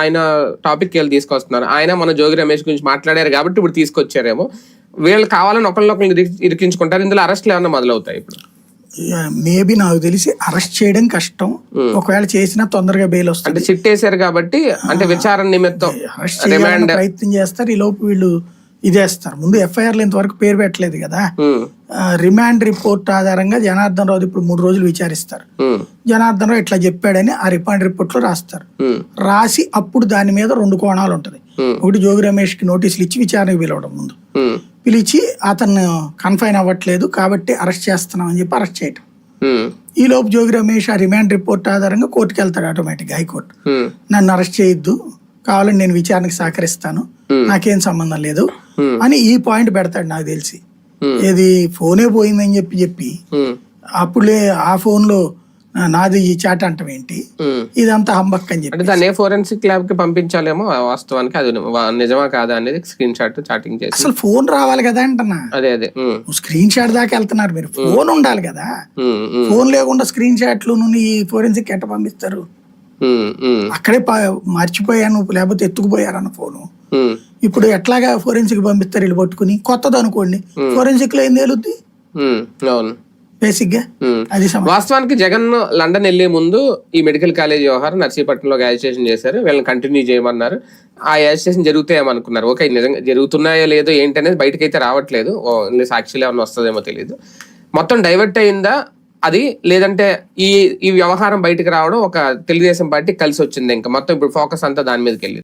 ఆయన టాపిక్ వెళ్ళి తీసుకొస్తున్నారు. ఆయన మన జోగి రమేష్ గురించి మాట్లాడారు కాబట్టి ఇప్పుడు తీసుకొచ్చారేమో. వీళ్ళు కావాలని ఇరి- ఇరికించుకుంటారు. ఇందులో అరెస్ట్లు ఏమైనా మొదలవుతాయి ఇప్పుడు? మేబీ నాకు తెలిసి అరెస్ట్ చేయడం కష్టం. ఒకవేళ చేసినా తొందరగా బెయిల్ వస్తుంది. అంటే సిట్ వేసారు కాబట్టి అంటే విచారణ నిమిత్తం ప్రయత్నం చేస్తారు. ఈ లోపు వీళ్ళు ఇదేస్తారు. ముందు ఎఫ్ఐఆర్లు ఇంతవరకు పేరు పెట్టలేదు కదా. రిమాండ్ రిపోర్ట్ ఆధారంగా జనార్దన్ రావు ఇప్పుడు మూడు రోజులు విచారిస్తారు. జనార్దన్ రావు ఇట్లా చెప్పాడని ఆ రిమాండ్ రిపోర్ట్లో రాస్తారు రాసి అప్పుడు దాని మీద రెండు కోణాలు ఉంటది. ఒకటి జోగి రమేష్కి నోటీసులు ఇచ్చి విచారణకు పిలవడం ముందు. పిలిచి అతను కన్ఫైన్ అవ్వట్లేదు కాబట్టి అరెస్ట్ చేస్తున్నాం అని చెప్పి అరెస్ట్ చేయటం. ఈ లోపు జోగి రమేష్ ఆ రిమాండ్ రిపోర్ట్ ఆధారంగా కోర్టుకి వెళ్తాడు ఆటోమేటిక్ హైకోర్టు నన్ను అరెస్ట్ చేయొద్దు. కావాలని నేను విచారణకు సహకరిస్తాను. నాకేం సంబంధం లేదు. అని ఈ పాయింట్ పెడతాడు నాకు తెలిసి. Hmm. ఏది ఫోనే పోయిందని చెప్పి చెప్పి ఉమ్, అప్పుడే ఆ ఫోన్లో నాది ఈ చాట్ అంటాం ఏంటి. ఇదంతా హంబక్ అని చెప్పి దాన్ని ఫోరెన్సిక్ ల్యాబ్కి పంపించాలేమో వాస్తవానికి అది నిజమా కాదా అనేది స్క్రీన్ షాట్ చాటింగ్ చేసి. అసలు ఫోన్ రావాలి కదా అంటున్నా అదే అదే. స్క్రీన్ షాట్ దాకా వెళ్తున్నారు మీరు. ఫోన్ ఉండాలి కదా. ఫోన్ లేకుండా స్క్రీన్ షాట్లు నుండి ఈ ఫోరెన్సిక్ ఎట్ట పంపిస్తారు? అక్కడే మర్చిపోయాను లేకపోతే ఎత్తుకుపోయారన్న ఫోను. ఇప్పుడు ఎట్లాగా ఫోరెన్సిక్ పంపిస్తారు వీళ్ళు పట్టుకుని? కొత్తది అనుకోండి. ఫోరెన్సిక్లో ఏం తేలుద్ది? అవును. బేసిక్గా. అది వాస్తవానికి జగన్ లండన్ వెళ్ళే ముందు ఈ మెడికల్ కాలేజ్ వ్యవహారం నర్సీపట్నంలో యాజిటేషన్ చేశారు. వీళ్ళని కంటిన్యూ చేయమన్నారు. ఆ యాజిటేషన్ జరుగుతాయేమో అనుకున్నారు ఓకే నిజంగా జరుగుతున్నాయో లేదో ఏంటి అనేది బయటకు అయితే రావట్లేదు సాక్షిలో ఏమన్నా వస్తుందేమో తెలియదు మొత్తం డైవర్ట్ అయిందా? అది లేదంటే ఈ ఈ వ్యవహారం బయటకు రావడం ఒక తెలుగుదేశం పార్టీ కలిసి వచ్చింది ఇంకా. మొత్తం ఇప్పుడు ఫోకస్ అంతా దాని మీదకి వెళ్ళింది.